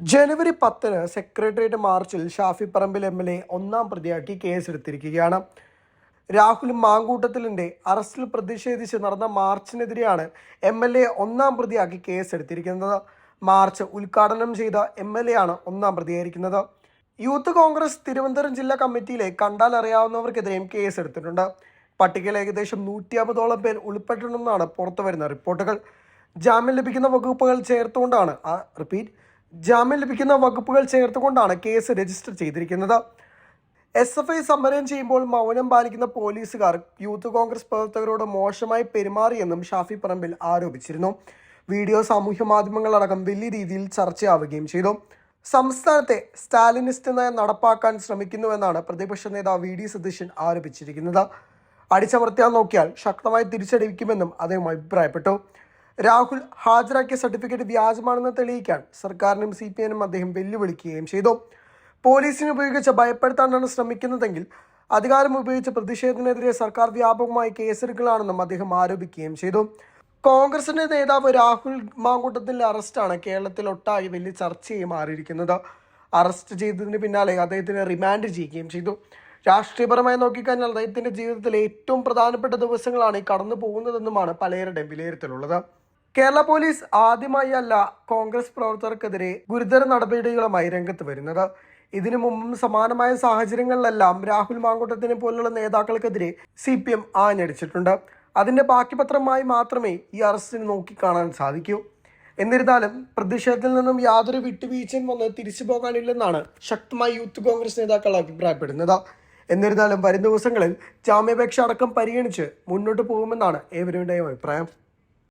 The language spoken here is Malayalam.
ജനുവരി പത്തിന് സെക്രട്ടേറിയറ്റ് മാർച്ചിൽ Shafi Parambil M L A ഒന്നാം പ്രതിയാക്കി കേസെടുത്തിരിക്കുകയാണ്. രാഹുൽ മാങ്കൂട്ടത്തിലിന്റെ അറസ്റ്റിൽ പ്രതിഷേധിച്ച് നടന്ന മാർച്ചിനെതിരെയാണ് എം എൽ എ ഒന്നാം പ്രതിയാക്കി കേസെടുത്തിരിക്കുന്നത്. മാർച്ച് ഉദ്ഘാടനം ചെയ്ത എം എൽ എ ആണ് ഒന്നാം പ്രതിയായിരിക്കുന്നത്. യൂത്ത് കോൺഗ്രസ് തിരുവനന്തപുരം ജില്ലാ കമ്മിറ്റിയിലെ കണ്ടാൽ അറിയാവുന്നവർക്കെതിരെയും കേസെടുത്തിട്ടുണ്ട്. പട്ടികയിൽ ഏകദേശം നൂറ്റി അമ്പതോളം പേർ ഉൾപ്പെട്ടിട്ടുണ്ടെന്നാണ് പുറത്തുവരുന്ന റിപ്പോർട്ടുകൾ. ജാമ്യം ലഭിക്കുന്ന വകുപ്പുകൾ ചേർത്തുകൊണ്ടാണ്. റിപ്പീറ്റ്. ജാമ്യം ലഭിക്കുന്ന വകുപ്പുകൾ ചേർത്തുകൊണ്ടാണ് കേസ് രജിസ്റ്റർ ചെയ്തിരിക്കുന്നത്. എസ് എഫ് ഐ സമരം ചെയ്യുമ്പോൾ മൗനം പാലിക്കുന്ന പോലീസുകാർ യൂത്ത് കോൺഗ്രസ് പ്രവർത്തകരോട് മോശമായി പെരുമാറിയെന്നും ഷാഫി പറമ്പിൽ ആരോപിച്ചിരുന്നു. വീഡിയോ സാമൂഹ്യ മാധ്യമങ്ങളടക്കം വലിയ രീതിയിൽ ചർച്ചയാവുകയും ചെയ്തു. സംസ്ഥാനത്തെ സ്റ്റാലിനിസ്റ്റ് നയം നടപ്പാക്കാൻ ശ്രമിക്കുന്നുവെന്നാണ് പ്രതിപക്ഷ നേതാവ് വി ഡി സതീശൻ ആരോപിച്ചിരിക്കുന്നത്. അടിച്ചമർത്തിയാൽ നോക്കിയാൽ ശക്തമായി തിരിച്ചടിക്കുമെന്നും അദ്ദേഹം അഭിപ്രായപ്പെട്ടു. രാഹുൽ ഹാജരാക്കിയ സർട്ടിഫിക്കറ്റ് വ്യാജമാണെന്ന് തെളിയിക്കാൻ സർക്കാരിനും സി പി എനും അദ്ദേഹം വെല്ലുവിളിക്കുകയും ചെയ്തു. പോലീസിനെ ഉപയോഗിച്ച് ഭയപ്പെടുത്താനാണ് ശ്രമിക്കുന്നതെങ്കിൽ അധികാരം ഉപയോഗിച്ച് പ്രതിഷേധത്തിനെതിരെ സർക്കാർ വ്യാപകമായി കേസെടുക്കലാണെന്നും അദ്ദേഹം ആരോപിക്കുകയും ചെയ്തു. കോൺഗ്രസിന്റെ നേതാവ് രാഹുൽ മാങ്കൂട്ടത്തിന്റെ അറസ്റ്റാണ് കേരളത്തിൽ ഒട്ടായി വലിയ ചർച്ചയായി മാറിയിരിക്കുന്നത്. അറസ്റ്റ് ചെയ്തതിന് പിന്നാലെ അദ്ദേഹത്തിന് റിമാൻഡ് ചെയ്യുകയും ചെയ്തു. രാഷ്ട്രീയപരമായി നോക്കിക്കഴിഞ്ഞാൽ അദ്ദേഹത്തിന്റെ ജീവിതത്തിലെ ഏറ്റവും പ്രധാനപ്പെട്ട ദിവസങ്ങളാണ് ഈ കടന്നു പോകുന്നതെന്നുമാണ് പലരുടെയും വിലയിരുത്തലുള്ളത്. കേരള പോലീസ് ആദ്യമായി അല്ല കോൺഗ്രസ് പ്രവർത്തകർക്കെതിരെ ഗുരുതര നടപടികളുമായി രംഗത്ത് വരുന്നത്. ഇതിനു മുമ്പും സമാനമായ സാഹചര്യങ്ങളിലെല്ലാം രാഹുൽ മാങ്കൂട്ടത്തിനെ പോലുള്ള നേതാക്കൾക്കെതിരെ സി പി എം ആഞ്ഞടിച്ചിട്ടുണ്ട്. അതിന്റെ ബാക്കിപത്രമായി മാത്രമേ ഈ അറസ്റ്റിന് നോക്കിക്കാണാൻ സാധിക്കൂ. എന്നിരുന്നാലും പ്രതിഷേധത്തിൽ നിന്നും യാതൊരു വിട്ടുവീഴ്ചയും വന്ന് തിരിച്ചു പോകാനില്ലെന്നാണ് ശക്തമായി യൂത്ത് കോൺഗ്രസ് നേതാക്കൾ അഭിപ്രായപ്പെടുന്നത്. എന്നിരുന്നാലും വരും ദിവസങ്ങളിൽ ജാമ്യാപേക്ഷ അടക്കം പരിഗണിച്ച് മുന്നോട്ട് പോകുമെന്നാണ് ഏവരുടെയും അഭിപ്രായം.